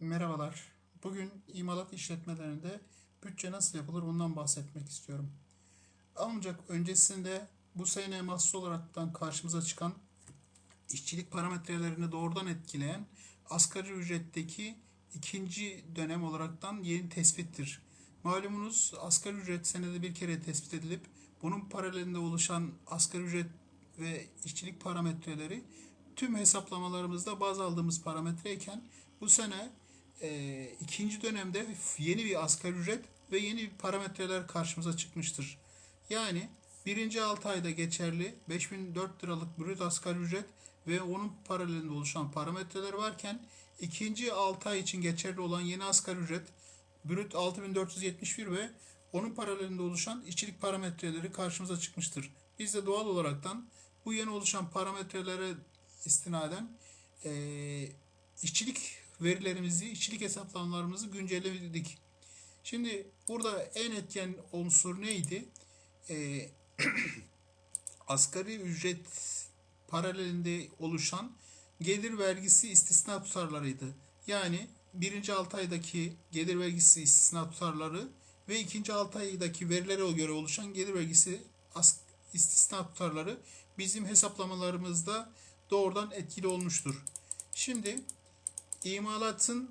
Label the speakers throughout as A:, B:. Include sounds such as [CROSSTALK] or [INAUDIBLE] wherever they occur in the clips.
A: Merhabalar. Bugün imalat işletmelerinde bütçe nasıl yapılır bundan bahsetmek istiyorum. Ancak öncesinde bu sene mahsus olaraktan karşımıza çıkan işçilik parametrelerini doğrudan etkileyen asgari ücretteki ikinci dönem olaraktan yeni tespittir. Malumunuz asgari ücret senede bir kere tespit edilip bunun paralelinde oluşan asgari ücret ve işçilik parametreleri tüm hesaplamalarımızda baz aldığımız parametreyken bu sene e, ikinci dönemde yeni bir asgari ücret ve yeni bir parametreler karşımıza çıkmıştır. Yani birinci 6 ayda geçerli 5004 liralık brüt asgari ücret ve onun paralelinde oluşan parametreler varken ikinci 6 ay için geçerli olan yeni asgari ücret brüt 6471 ve onun paralelinde oluşan işçilik parametreleri karşımıza çıkmıştır. Biz de doğal olaraktan bu yeni oluşan parametrelere istinaden e, işçilik verilerimizi, işçilik hesaplamalarımızı güncelledik. Şimdi burada en etken unsur neydi? Ee, [CLEARS THROAT] asgari ücret paralelinde oluşan gelir vergisi istisna tutarlarıydı. Yani birinci 6 aydaki gelir vergisi istisna tutarları ve ikinci 6 aydaki verilere göre oluşan gelir vergisi istisna tutarları bizim hesaplamalarımızda doğrudan etkili olmuştur. Şimdi imalatın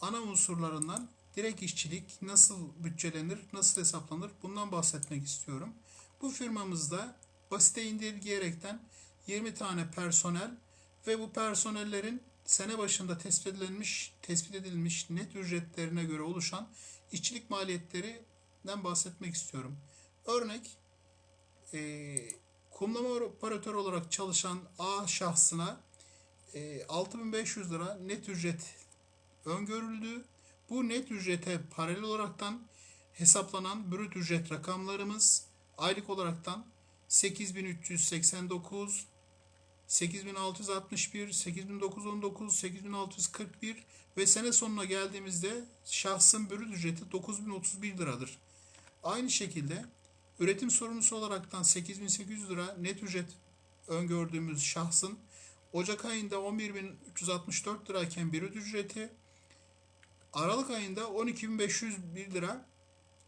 A: ana unsurlarından direkt işçilik nasıl bütçelenir, nasıl hesaplanır bundan bahsetmek istiyorum. Bu firmamızda basite indirgeyerekten 20 tane personel ve bu personellerin sene başında tespit edilmiş, tespit edilmiş net ücretlerine göre oluşan işçilik maliyetlerinden bahsetmek istiyorum. Örnek, e, kumlama operatörü olarak çalışan A şahsına 6500 lira net ücret öngörüldü. Bu net ücrete paralel olaraktan hesaplanan brüt ücret rakamlarımız aylık olaraktan 8389, 8661, 8919, 8641 ve sene sonuna geldiğimizde şahsın brüt ücreti 9031 liradır. Aynı şekilde üretim sorumlusu olaraktan 8800 lira net ücret öngördüğümüz şahsın Ocak ayında 11.364 lirayken bir ücreti Aralık ayında 12.501 lira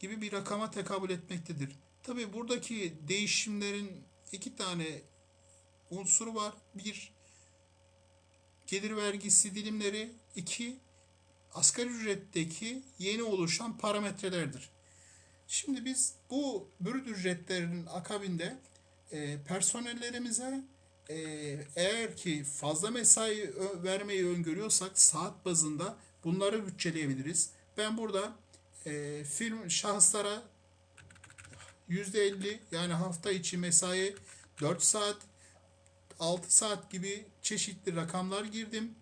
A: gibi bir rakama tekabül etmektedir. Tabi buradaki değişimlerin iki tane unsuru var. Bir, gelir vergisi dilimleri. iki asgari ücretteki yeni oluşan parametrelerdir. Şimdi biz bu brüt ücretlerin akabinde e, personellerimize e, eğer ki fazla mesai vermeyi öngörüyorsak saat bazında bunları bütçeleyebiliriz. Ben burada e, film şahıslara %50 yani hafta içi mesai 4 saat 6 saat gibi çeşitli rakamlar girdim.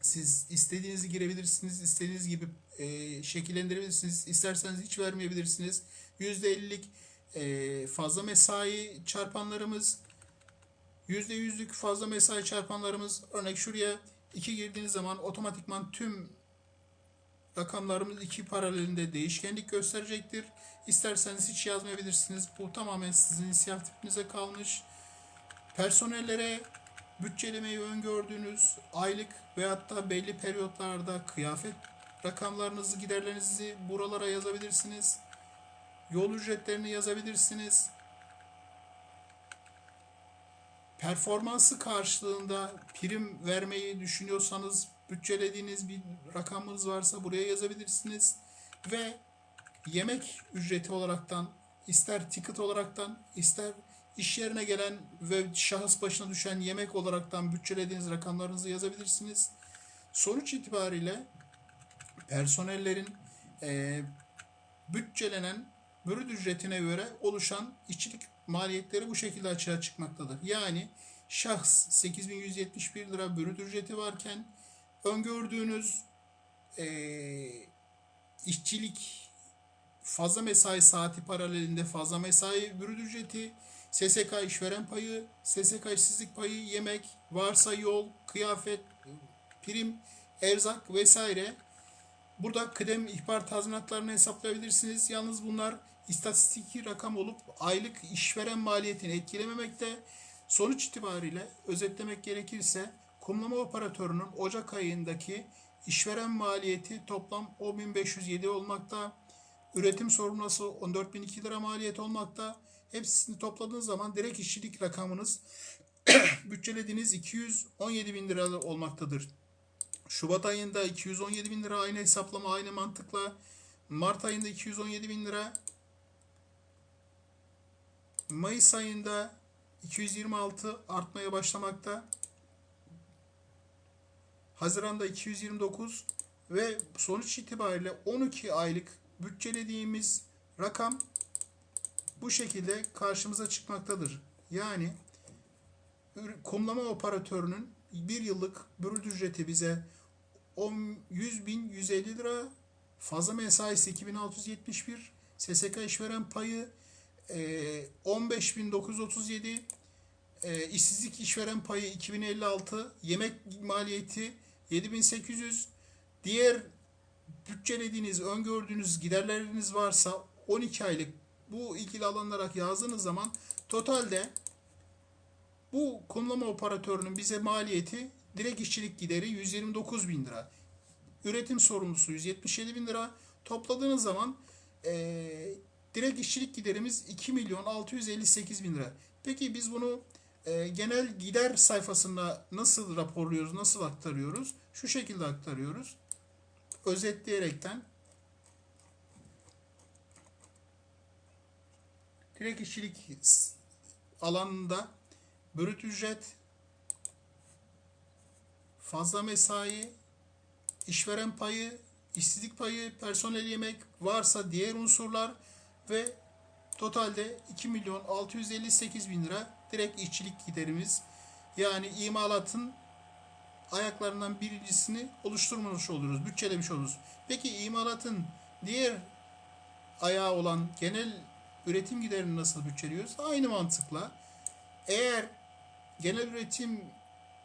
A: Siz istediğinizi girebilirsiniz. istediğiniz gibi e, şekillendirebilirsiniz. İsterseniz hiç vermeyebilirsiniz. %50'lik e, fazla mesai çarpanlarımız %100'lük fazla mesai çarpanlarımız örnek şuraya 2 girdiğiniz zaman otomatikman tüm rakamlarımız iki paralelinde değişkenlik gösterecektir. İsterseniz hiç yazmayabilirsiniz. Bu tamamen sizin inisiyatifinize kalmış. Personellere bütçelemeyi öngördüğünüz aylık veyahut da belli periyotlarda kıyafet rakamlarınızı, giderlerinizi buralara yazabilirsiniz. Yol ücretlerini yazabilirsiniz. Performansı karşılığında prim vermeyi düşünüyorsanız bütçelediğiniz bir rakamınız varsa buraya yazabilirsiniz. Ve yemek ücreti olaraktan ister ticket olaraktan ister iş yerine gelen ve şahıs başına düşen yemek olaraktan bütçelediğiniz rakamlarınızı yazabilirsiniz. Sonuç itibariyle personellerin e, bütçelenen bürüt ücretine göre oluşan işçilik maliyetleri bu şekilde açığa çıkmaktadır. Yani şahs 8171 lira bürüt ücreti varken öngördüğünüz e, işçilik fazla mesai saati paralelinde fazla mesai bürüt ücreti, SSK işveren payı, SSK işsizlik payı, yemek, varsa yol, kıyafet, prim, erzak vesaire. Burada kıdem ihbar tazminatlarını hesaplayabilirsiniz. Yalnız bunlar istatistiki rakam olup aylık işveren maliyetini etkilememekte. Sonuç itibariyle özetlemek gerekirse kumlama operatörünün Ocak ayındaki işveren maliyeti toplam 10.507 olmakta. Üretim sorumlusu 14.002 lira maliyet olmakta. Hepsini topladığınız zaman direkt işçilik rakamınız [CLEARS THROAT] bütçelediğiniz 217 bin lira olmaktadır. Şubat ayında 217 bin lira aynı hesaplama aynı mantıkla. Mart ayında 217 bin lira. Mayıs ayında 226 artmaya başlamakta. Haziran'da 229 ve sonuç itibariyle 12 aylık bütçelediğimiz rakam bu şekilde karşımıza çıkmaktadır. Yani kumlama operatörünün bir yıllık brüt ücreti bize 100.150 lira, fazla mesaisi 2671, SSK işveren payı 15.937, e, işsizlik işveren payı 2056, yemek maliyeti 7800, diğer bütçelediğiniz, öngördüğünüz giderleriniz varsa 12 aylık bu ilgili alanlara yazdığınız zaman totalde bu kumlama operatörünün bize maliyeti direkt işçilik gideri 129 bin lira. Üretim sorumlusu 177 bin lira. Topladığınız zaman e, direkt işçilik giderimiz 2 milyon 658 bin lira. Peki biz bunu e, genel gider sayfasında nasıl raporluyoruz, nasıl aktarıyoruz? Şu şekilde aktarıyoruz. Özetleyerekten direkt işçilik alanında brüt ücret, fazla mesai, işveren payı, işsizlik payı, personel yemek varsa diğer unsurlar ve totalde 2 milyon 658 bin lira direkt işçilik giderimiz. Yani imalatın ayaklarından birincisini oluşturmuş oluruz, bütçelemiş oluruz. Peki imalatın diğer ayağı olan genel üretim giderini nasıl bütçeliyoruz? Aynı mantıkla eğer genel üretim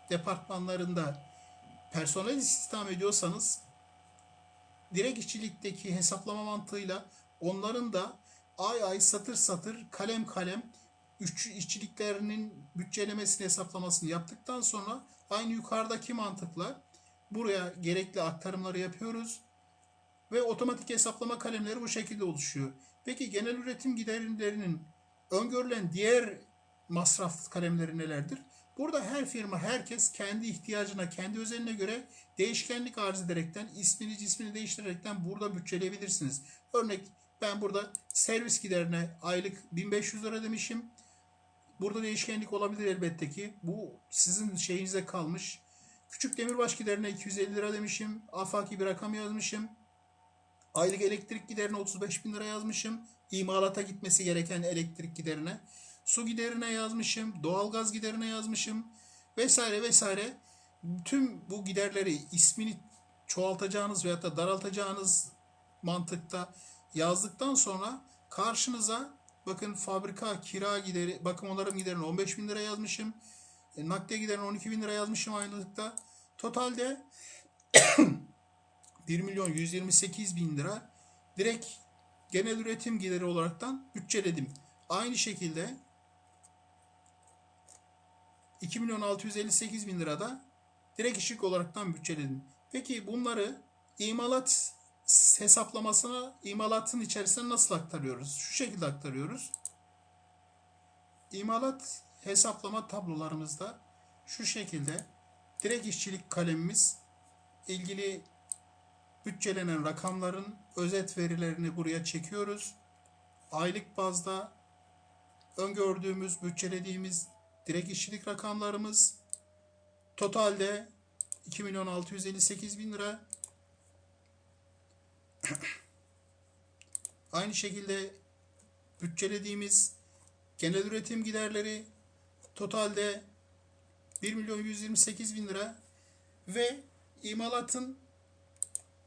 A: departmanlarında personel istihdam ediyorsanız direkt işçilikteki hesaplama mantığıyla onların da ay ay satır satır kalem kalem işçiliklerinin bütçelemesini hesaplamasını yaptıktan sonra aynı yukarıdaki mantıkla buraya gerekli aktarımları yapıyoruz ve otomatik hesaplama kalemleri bu şekilde oluşuyor. Peki genel üretim giderlerinin öngörülen diğer masraf kalemleri nelerdir? Burada her firma, herkes kendi ihtiyacına, kendi özeline göre değişkenlik arz ederekten, ismini cismini değiştirerekten burada bütçeleyebilirsiniz. Örnek ben burada servis giderine aylık 1500 lira demişim. Burada değişkenlik olabilir elbette ki. Bu sizin şeyinize kalmış. Küçük demirbaş giderine 250 lira demişim. Afaki bir rakam yazmışım. Aylık elektrik giderine 35 bin lira yazmışım. İmalata gitmesi gereken elektrik giderine su giderine yazmışım, doğalgaz giderine yazmışım vesaire vesaire. Tüm bu giderleri ismini çoğaltacağınız veya da daraltacağınız mantıkta yazdıktan sonra karşınıza bakın fabrika kira gideri, bakım onarım giderini 15 bin lira yazmışım. E, nakliye giderini 12 bin lira yazmışım aylıkta. Totalde [COUGHS] 1 milyon 128 bin lira direkt genel üretim gideri olaraktan bütçeledim. Aynı şekilde 2 milyon 658 bin lirada direkt işlik olaraktan bütçeledim. Peki bunları imalat hesaplamasına imalatın içerisine nasıl aktarıyoruz? Şu şekilde aktarıyoruz. İmalat hesaplama tablolarımızda şu şekilde direkt işçilik kalemimiz ilgili bütçelenen rakamların özet verilerini buraya çekiyoruz. Aylık bazda öngördüğümüz, bütçelediğimiz direkt işçilik rakamlarımız totalde 2 milyon 658 bin lira. [CLEARS THROAT] Aynı şekilde bütçelediğimiz genel üretim giderleri totalde 1 milyon 128 bin lira ve imalatın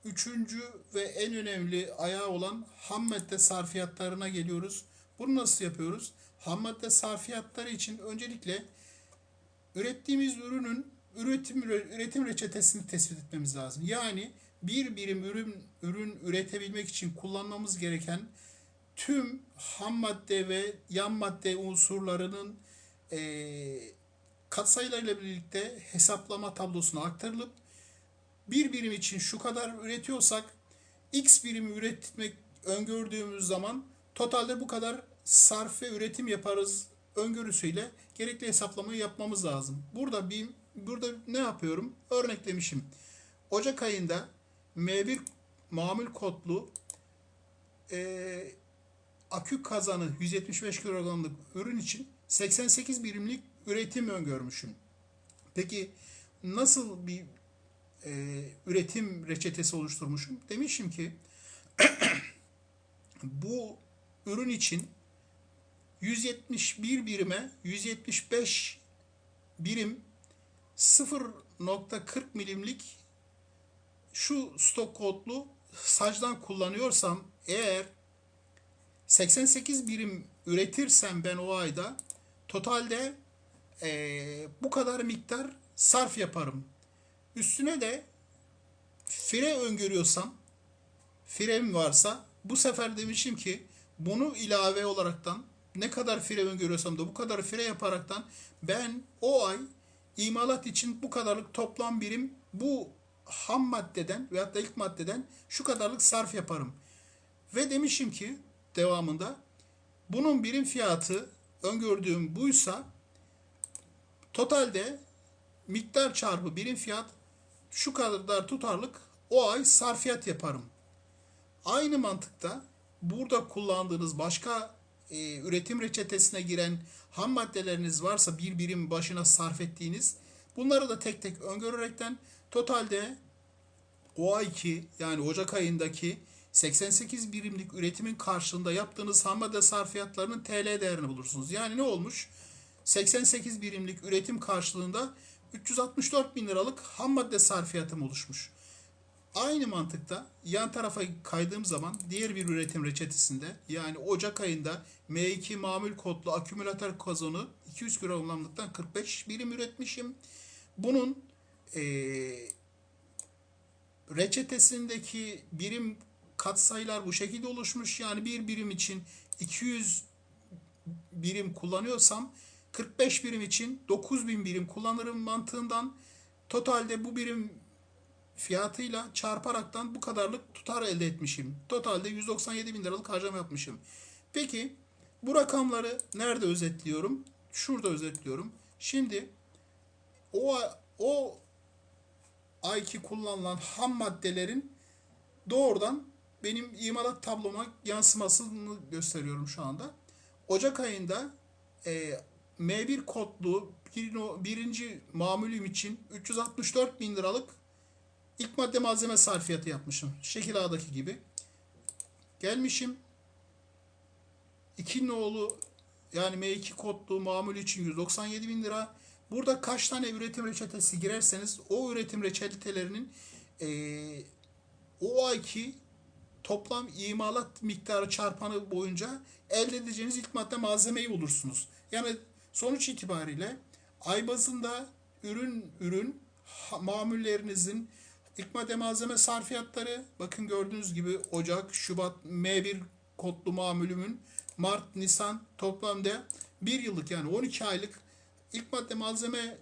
A: üçüncü ve en önemli ayağı olan ham madde sarfiyatlarına geliyoruz. Bunu nasıl yapıyoruz? ham madde sarfiyatları için öncelikle ürettiğimiz ürünün üretim üretim reçetesini tespit etmemiz lazım. Yani bir birim ürün ürün üretebilmek için kullanmamız gereken tüm ham madde ve yan madde unsurlarının e, katsayılarıyla birlikte hesaplama tablosuna aktarılıp bir birim için şu kadar üretiyorsak X birimi üretmek öngördüğümüz zaman totalde bu kadar sarf ve üretim yaparız öngörüsüyle gerekli hesaplamayı yapmamız lazım. Burada bir burada ne yapıyorum? Örneklemişim. Ocak ayında M1 mamul kodlu e, akü kazanı 175 kilogramlık ürün için 88 birimlik üretim öngörmüşüm. Peki nasıl bir e, üretim reçetesi oluşturmuşum? Demişim ki [CLEARS THROAT] bu ürün için 171 birime 175 birim 0.40 milimlik şu stok kodlu sacdan kullanıyorsam eğer 88 birim üretirsem ben o ayda totalde e, bu kadar miktar sarf yaparım. Üstüne de fire öngörüyorsam firem varsa bu sefer demişim ki bunu ilave olaraktan ne kadar fire öngörüyorsam da bu kadar fire yaparaktan ben o ay imalat için bu kadarlık toplam birim bu ham maddeden veyahut da ilk maddeden şu kadarlık sarf yaparım. Ve demişim ki devamında bunun birim fiyatı öngördüğüm buysa totalde miktar çarpı birim fiyat şu kadar tutarlık o ay sarfiyat yaparım. Aynı mantıkta burada kullandığınız başka e, üretim reçetesine giren ham maddeleriniz varsa bir birim başına sarf ettiğiniz bunları da tek tek öngörerekten totalde o ayki yani Ocak ayındaki 88 birimlik üretimin karşılığında yaptığınız ham madde sarfiyatlarının TL değerini bulursunuz. Yani ne olmuş? 88 birimlik üretim karşılığında 364 bin liralık ham madde sarfiyatım oluşmuş. Aynı mantıkta yan tarafa kaydığım zaman diğer bir üretim reçetesinde yani Ocak ayında M2 mamul kodlu akümülatör kazanı 200 kilogramlıktan 45 birim üretmişim. Bunun e, reçetesindeki birim katsayılar bu şekilde oluşmuş. Yani bir birim için 200 birim kullanıyorsam 45 birim için 9000 birim kullanırım mantığından totalde bu birim fiyatıyla çarparaktan bu kadarlık tutar elde etmişim. Totalde 197 bin liralık harcama yapmışım. Peki bu rakamları nerede özetliyorum? Şurada özetliyorum. Şimdi o o ayki kullanılan ham maddelerin doğrudan benim imalat tabloma yansımasını gösteriyorum şu anda. Ocak ayında e, M1 kodlu bir, birinci mamulüm için 364 bin liralık ilk madde malzeme sarfiyatı yapmışım. Şekil A'daki gibi. Gelmişim. 2 nolu yani M2 kodlu mamul için 197 bin lira. Burada kaç tane üretim reçetesi girerseniz o üretim reçetelerinin e, o ayki toplam imalat miktarı çarpanı boyunca elde edeceğiniz ilk madde malzemeyi bulursunuz. Yani sonuç itibariyle ay bazında ürün ürün mamullerinizin ilk madde malzeme sarfiyatları bakın gördüğünüz gibi Ocak, Şubat, M1 kodlu mamülümün Mart, Nisan toplamda bir yıllık yani 12 aylık ilk madde malzeme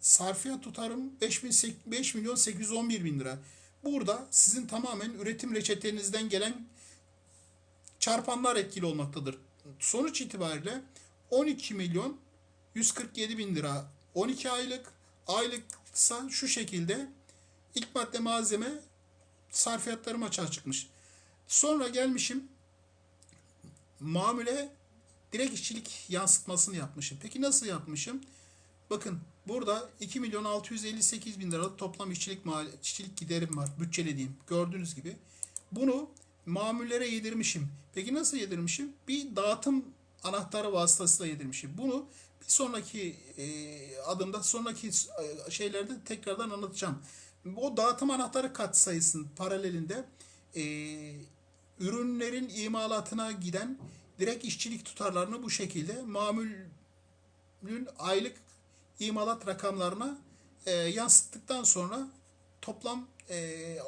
A: sarfiyat tutarım 5, bin, 5 milyon 811 bin lira. Burada sizin tamamen üretim reçetenizden gelen çarpanlar etkili olmaktadır. Sonuç itibariyle 12 milyon 147 bin lira 12 aylık aylıksa şu şekilde ilk madde malzeme sarfiyatlarım açığa çıkmış. Sonra gelmişim mamule direkt işçilik yansıtmasını yapmışım. Peki nasıl yapmışım? Bakın burada 2 milyon 658 bin liralık toplam işçilik, mal, işçilik giderim var bütçelediğim gördüğünüz gibi. Bunu mamullere yedirmişim. Peki nasıl yedirmişim? Bir dağıtım anahtarı vasıtasıyla yedirmişim. Bunu bir sonraki e, adımda sonraki şeylerde tekrardan anlatacağım. O dağıtım anahtarı kat sayısının paralelinde e, ürünlerin imalatına giden direkt işçilik tutarlarını bu şekilde mamulün aylık imalat rakamlarına e, yansıttıktan sonra toplam e,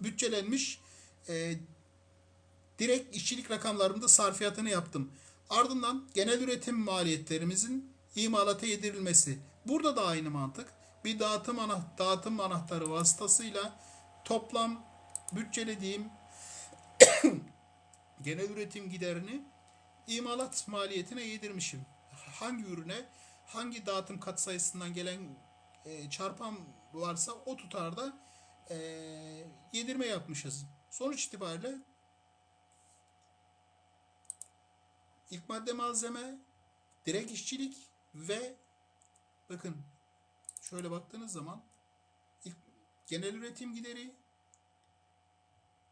A: bütçelenmiş e, direkt işçilik rakamlarında sarfiyatını yaptım. Ardından genel üretim maliyetlerimizin imalata yedirilmesi. Burada da aynı mantık. Bir dağıtım ana dağıtım anahtarı vasıtasıyla toplam bütçelediğim [COUGHS] genel üretim giderini imalat maliyetine yedirmişim. Hangi ürüne hangi dağıtım katsayısından gelen e, çarpan varsa o tutarda e, yedirme yapmışız. Sonuç itibariyle ilk madde malzeme, direkt işçilik ve bakın şöyle baktığınız zaman ilk genel üretim gideri,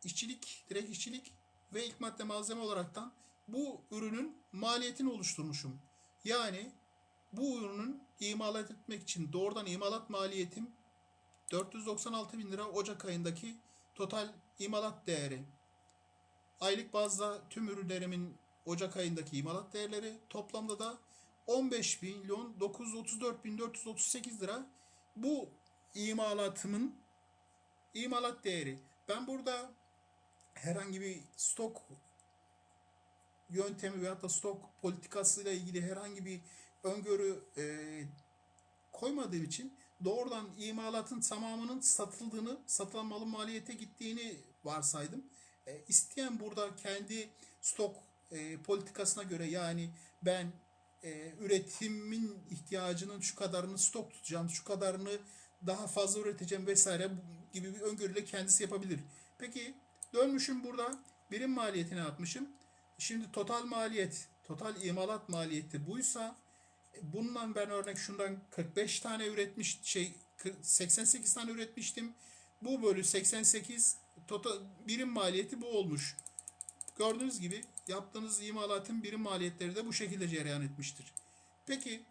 A: işçilik, direkt işçilik ve ilk madde malzeme olaraktan bu ürünün maliyetini oluşturmuşum. Yani bu ürünün imalat etmek için doğrudan imalat maliyetim 496 bin lira Ocak ayındaki total imalat değeri. Aylık bazda tüm ürünlerimin Ocak ayındaki imalat değerleri toplamda da 15 milyon 934 bin 438 lira bu imalatımın imalat değeri. Ben burada herhangi bir stok yöntemi veyahut da stok politikasıyla ilgili herhangi bir öngörü e, koymadığım için doğrudan imalatın tamamının satıldığını, satılan malın maliyete gittiğini varsaydım. E, isteyen burada kendi stok e, politikasına göre yani ben e, üretimin ihtiyacının şu kadarını stok tutacağım, şu kadarını daha fazla üreteceğim vesaire gibi bir öngörüyle kendisi yapabilir. Peki dönmüşüm burada birim maliyetine atmışım. Şimdi total maliyet, total imalat maliyeti buysa bundan ben örnek şundan 45 tane üretmiş şey 88 tane üretmiştim. Bu bölü 88 total birim maliyeti bu olmuş. Gördüğünüz gibi yaptığınız imalatın birim maliyetleri de bu şekilde cereyan etmiştir. Peki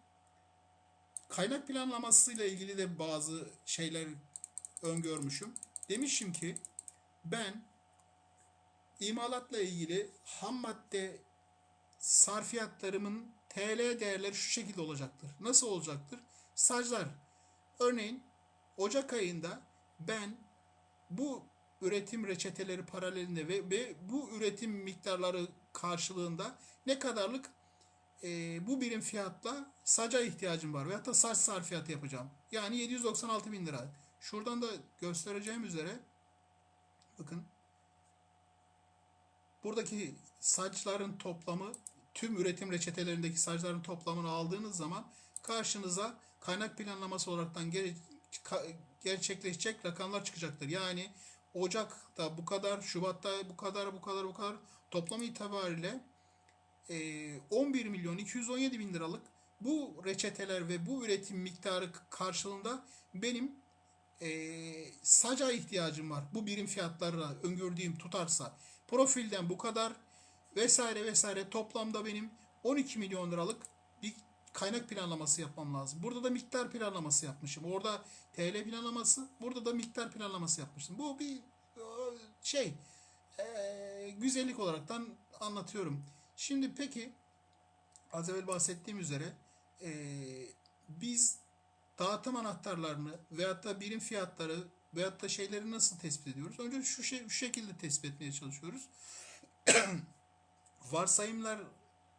A: kaynak planlamasıyla ilgili de bazı şeyler öngörmüşüm. Demişim ki ben imalatla ilgili ham madde sarfiyatlarımın TL değerleri şu şekilde olacaktır. Nasıl olacaktır? Stajlar. Örneğin Ocak ayında ben bu üretim reçeteleri paralelinde ve, ve bu üretim miktarları karşılığında ne kadarlık e, bu birim fiyatla saca ihtiyacım var veyahut da saç sarfiyatı yapacağım. Yani 796 bin lira. Şuradan da göstereceğim üzere bakın buradaki saçların toplamı tüm üretim reçetelerindeki saçların toplamını aldığınız zaman karşınıza kaynak planlaması olaraktan gerçekleşecek rakamlar çıkacaktır. Yani Ocak'ta bu kadar, Şubat'ta bu kadar, bu kadar, bu kadar toplam itibariyle 11 milyon 217 bin liralık bu reçeteler ve bu üretim miktarı karşılığında benim e, saca ihtiyacım var. Bu birim fiyatlarla öngördüğüm tutarsa profilden bu kadar vesaire vesaire toplamda benim 12 milyon liralık kaynak planlaması yapmam lazım. Burada da miktar planlaması yapmışım. Orada TL planlaması, burada da miktar planlaması yapmışım. Bu bir şey e, güzellik olaraktan anlatıyorum. Şimdi peki az evvel bahsettiğim üzere e, biz dağıtım anahtarlarını veyahut da birim fiyatları veyahut da şeyleri nasıl tespit ediyoruz? Önce şu, şey, şu şekilde tespit etmeye çalışıyoruz. [CLEARS THROAT] Varsayımlar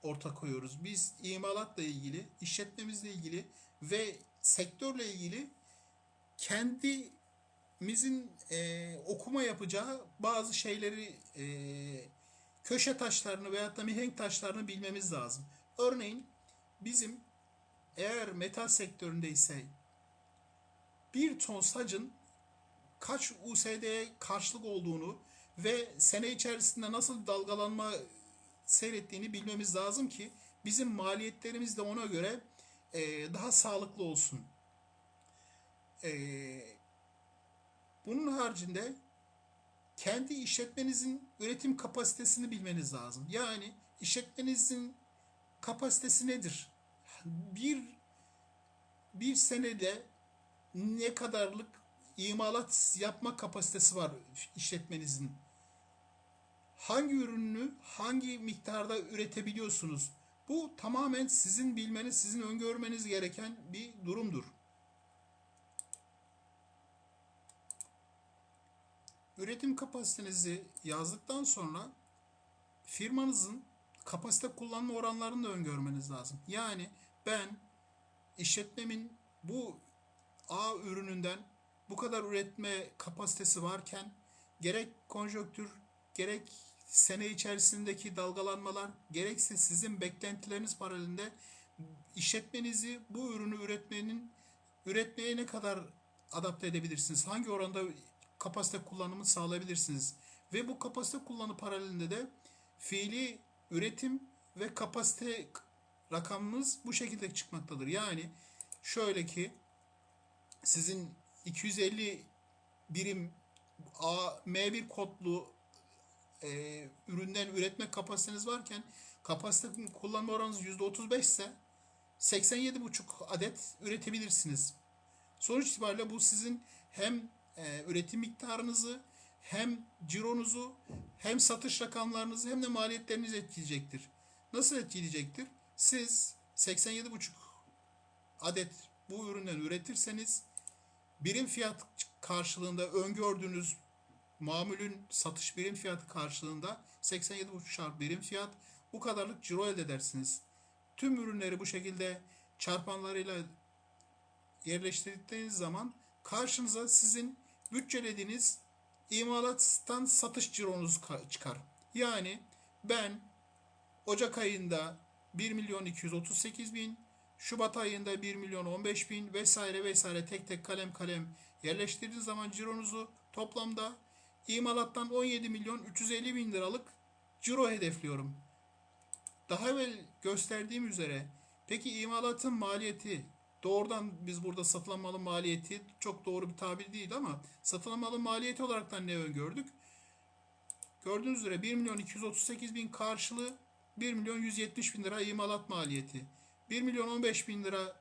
A: orta koyuyoruz. Biz imalatla ilgili, işletmemizle ilgili ve sektörle ilgili kendimizin e, okuma yapacağı bazı şeyleri e, köşe taşlarını veyahut da mihenk taşlarını bilmemiz lazım. Örneğin bizim eğer metal sektöründeyse bir ton sacın kaç USD'ye karşılık olduğunu ve sene içerisinde nasıl dalgalanma seyrettiğini bilmemiz lazım ki bizim maliyetlerimiz de ona göre e, daha sağlıklı olsun. E, bunun haricinde kendi işletmenizin üretim kapasitesini bilmeniz lazım. Yani işletmenizin kapasitesi nedir? Bir bir senede ne kadarlık imalat yapma kapasitesi var işletmenizin? Hangi ürünü hangi miktarda üretebiliyorsunuz? Bu tamamen sizin bilmeniz, sizin öngörmeniz gereken bir durumdur. Üretim kapasitenizi yazdıktan sonra firmanızın kapasite kullanma oranlarını da öngörmeniz lazım. Yani ben işletmemin bu A ürününden bu kadar üretme kapasitesi varken gerek konjonktür gerek sene içerisindeki dalgalanmalar gerekse sizin beklentileriniz paralelinde işletmenizi bu ürünü üretmenin üretmeye ne kadar adapte edebilirsiniz? Hangi oranda kapasite kullanımı sağlayabilirsiniz? Ve bu kapasite kullanımı paralelinde de fiili üretim ve kapasite rakamınız bu şekilde çıkmaktadır. Yani şöyle ki sizin 250 birim A, M1 kodlu e, üründen üretme kapasiteniz varken kapasite kullanma oranınız %35 ise 87,5 adet üretebilirsiniz. Sonuç itibariyle bu sizin hem e, üretim miktarınızı hem cironuzu hem satış rakamlarınızı hem de maliyetlerinizi etkileyecektir. Nasıl etkileyecektir? Siz 87,5 adet bu üründen üretirseniz birim fiyat karşılığında öngördüğünüz mamulün satış birim fiyatı karşılığında 87,5 çarpı birim fiyat bu kadarlık ciro elde edersiniz. Tüm ürünleri bu şekilde çarpanlarıyla yerleştirdikleriniz zaman karşınıza sizin bütçelediğiniz imalattan satış cironuz çıkar. Yani ben Ocak ayında 1 milyon 238 bin, Şubat ayında 1 milyon 15 bin vesaire vesaire tek tek kalem kalem yerleştirdiğiniz zaman cironuzu toplamda imalattan 17 milyon 350 bin liralık ciro hedefliyorum. Daha evvel gösterdiğim üzere peki imalatın maliyeti doğrudan biz burada satılan malın maliyeti çok doğru bir tabir değil ama satılan malın maliyeti olaraktan ne öngördük? Gördüğünüz üzere 1 milyon 238 bin karşılığı 1 milyon 170 bin lira imalat maliyeti. 1 milyon 15 bin lira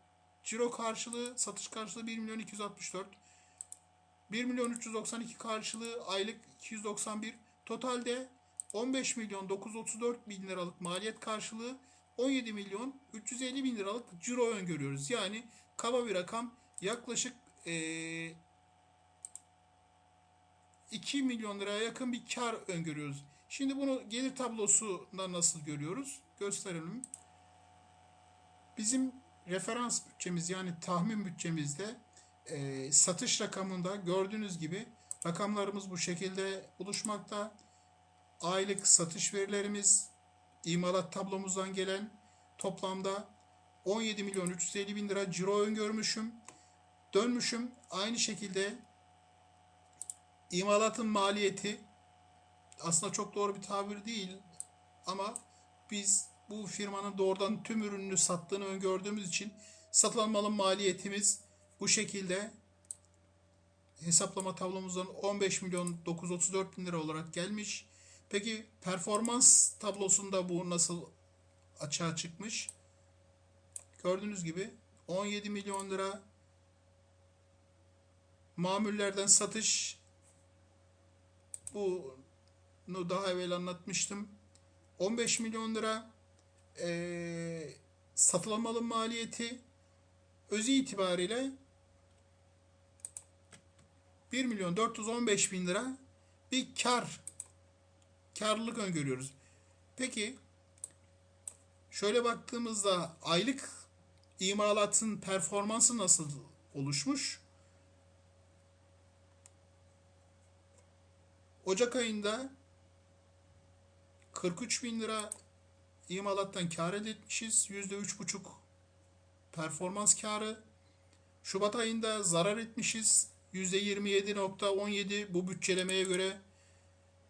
A: ciro karşılığı, satış karşılığı 1 milyon 264. 1 milyon 392 karşılığı aylık 291. Totalde 15 milyon 934 bin liralık maliyet karşılığı 17 milyon 350 bin liralık ciro öngörüyoruz. Yani kaba bir rakam yaklaşık ee, 2 milyon liraya yakın bir kar öngörüyoruz. Şimdi bunu gelir tablosunda nasıl görüyoruz? Gösterelim. Bizim referans bütçemiz yani tahmin bütçemizde e, satış rakamında gördüğünüz gibi rakamlarımız bu şekilde oluşmakta. Aylık satış verilerimiz imalat tablomuzdan gelen toplamda 17 milyon 350 bin lira ciro öngörmüşüm. Dönmüşüm aynı şekilde imalatın maliyeti aslında çok doğru bir tabir değil ama biz bu firmanın doğrudan tüm ürününü sattığını öngördüğümüz için satılan malın maliyetimiz bu şekilde hesaplama tablomuzdan 15 milyon 934 bin lira olarak gelmiş. Peki performans tablosunda bu nasıl açığa çıkmış? Gördüğünüz gibi 17 milyon lira mamullerden satış bunu daha evvel anlatmıştım. 15 milyon lira e, satılan malın maliyeti özü itibariyle 1 milyon 415 bin lira bir kar karlılık öngörüyoruz. Peki şöyle baktığımızda aylık imalatın performansı nasıl oluşmuş? Ocak ayında 43 bin lira imalattan kar elde etmişiz. %3,5 performans karı. Şubat ayında zarar etmişiz. %27.17 bu bütçelemeye göre.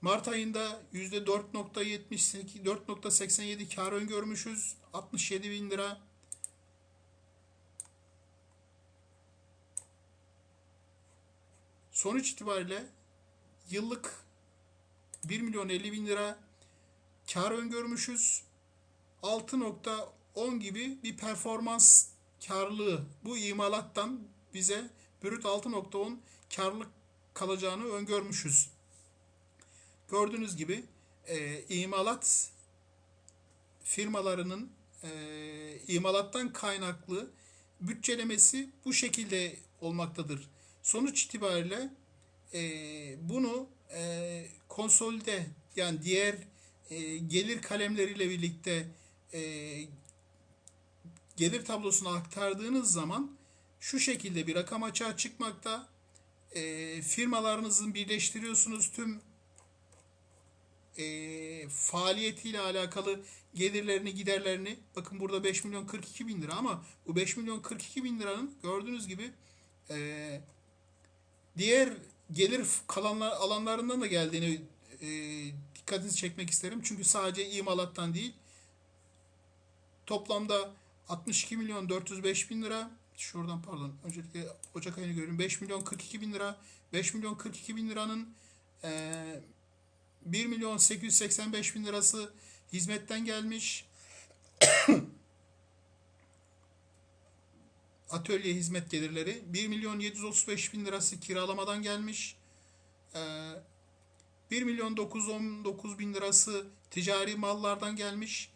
A: Mart ayında %4.78 4.87 kar öngörmüşüz. 67 bin lira. Sonuç itibariyle yıllık 1 milyon 50 bin lira kar öngörmüşüz. 6.10 gibi bir performans karlılığı bu imalattan bize brüt 6.10 karlılık kalacağını öngörmüşüz. Gördüğünüz gibi e, imalat firmalarının e, imalattan kaynaklı bütçelemesi bu şekilde olmaktadır. Sonuç itibariyle e, bunu e, konsolide yani diğer e, gelir kalemleriyle birlikte e, gelir tablosuna aktardığınız zaman şu şekilde bir rakam açığa çıkmakta. E, firmalarınızın birleştiriyorsunuz tüm e, faaliyetiyle alakalı gelirlerini giderlerini bakın burada 5 milyon 42 bin lira ama bu 5 milyon 42 bin liranın gördüğünüz gibi e, diğer gelir kalanlar alanlarından da geldiğini e, dikkatinizi çekmek isterim. Çünkü sadece imalattan değil toplamda 62 milyon 405 bin lira şuradan pardon öncelikle Ocak ayını görün 5 milyon 42 bin lira 5 milyon 42 bin liranın e, 1 milyon 885 bin lirası hizmetten gelmiş. [COUGHS] Atölye hizmet gelirleri 1 milyon 735 bin lirası kiralamadan gelmiş. Ee, 1 milyon 919 bin lirası ticari mallardan gelmiş.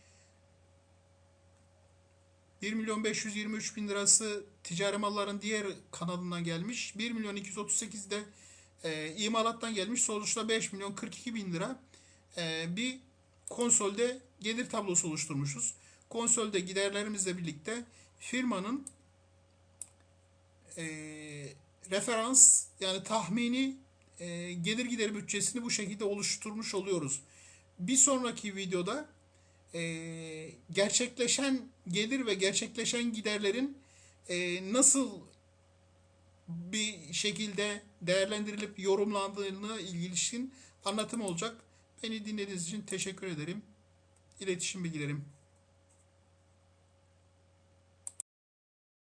A: 1 milyon 523 bin lirası ticari malların diğer kanalından gelmiş. 1 milyon 238 de e, imalattan gelmiş. Sonuçta 5 milyon 42 bin lira e, bir konsolde gelir tablosu oluşturmuşuz. Konsolde giderlerimizle birlikte firmanın e, referans yani tahmini e, gelir gider bütçesini bu şekilde oluşturmuş oluyoruz. Bir sonraki videoda e, gerçekleşen gelir ve gerçekleşen giderlerin e, nasıl bir şekilde değerlendirilip yorumlandığına ilişkin anlatım olacak. Beni dinlediğiniz için teşekkür ederim. İletişim bilgilerim